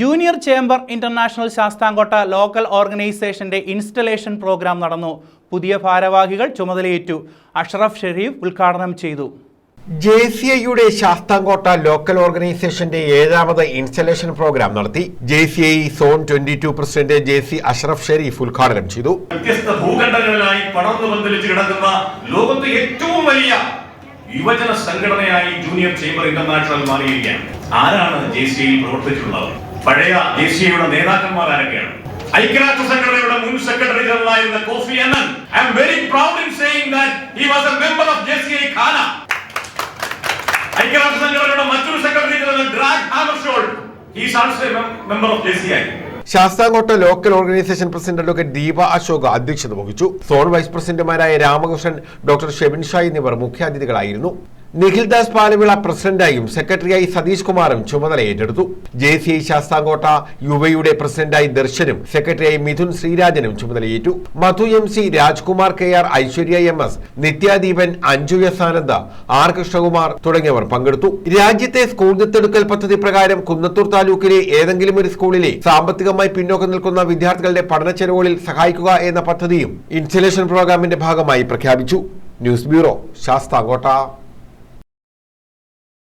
Junior chamber international Sasthamkotta local ഓർഗനൈസേഷന്റെ installation programme നടന്നു. പുതിയ ഭാരവാഹികൾ ചുമതലയേറ്റു. അഷ്റഫ് ഷെരീഫ് ഉദ്ഘാടനം ചെയ്തു. ജെ സി ഐയുടെ ശാസ്താംകോട്ട ലോക്കൽ ഓർഗനൈസേഷന്റെ ഏഴാമത് ഇൻസ്റ്റലേഷൻ പ്രോഗ്രാം നടത്തി J C I zone twenty two president J C Ashraf Sherif ഉദ്ഘാടനം ചെയ്തു. വ്യത്യസ്ത ഭൂഖണ്ഡങ്ങളിലായി പടർന്നു പന്തലിച്ച് കിടക്കുന്ന ലോകത്തെ ഏറ്റവും വലിയ യുവജന സംഘടനയായി ജൂനിയർ ചേംബർ ഇന്റർനാഷണൽ മാറിയിരിക്കുകയാണ്. ആരാണ് ജെ സി ഐയിൽ പ്രവർത്തിച്ചിട്ടുള്ളത്? പഴയ ജെ സി ഐയുടെ നേതാക്കന്മാർ ആരൊക്കെയാണ്? ഐക്യരാഷ്ട്ര സംഘടനയുടെ മുൻ സെക്രട്ടറി ജനറൽ ആയിരുന്ന Kofi Annan I am very proud in saying that he was a member of J C I Ghana. ഐക്യരാഷ്ട്ര സംഘടനയുടെ മറ്റൊരു secretary general Dag Hammarskjold he's also a member of J C I Sasthamkotta local organisation president advocate Deepa Ashoka അധ്യക്ഷത വഹിച്ചു. Zone vice പ്രസിഡന്റുമാരായ Ramakrishnan doctor Shebin Shah എന്നിവർ മുഖ്യാതിഥികളായിരുന്നു. നിഖിൽദാസ് പാലവിള പ്രസിഡന്റായും സെക്രട്ടറിയായി സതീഷ് കുമാറും ചുമതല ഏറ്റെടുത്തു. ജെ സി ഐ ശാസ്താംകോട്ട യുവയുടെ പ്രസിഡന്റായി ദർശനും സെക്രട്ടറിയായി മിഥുൻ ശ്രീരാജനും ചുമതലയേറ്റു Madhu M C Rajkumar K R Aishwarya M S Nithyadeepan Anju S Ananda R Krishnakumar തുടങ്ങിയവർ പങ്കെടുത്തു. രാജ്യത്തെ സ്കൂൾ ദത്തെടുക്കൽ പദ്ധതി പ്രകാരം കുന്നത്തൂർ താലൂക്കിലെ ഏതെങ്കിലും ഒരു സ്കൂളിലെ സാമ്പത്തികമായി പിന്നോക്കം നിൽക്കുന്ന വിദ്യാർത്ഥികളുടെ പഠന ചെലവുകളിൽ സഹായിക്കുക എന്ന പദ്ധതിയും ഇൻസ്റ്റലേഷൻ പ്രോഗ്രാമിന്റെ ഭാഗമായി പ്രഖ്യാപിച്ചു. News bureau Sasthamkotta.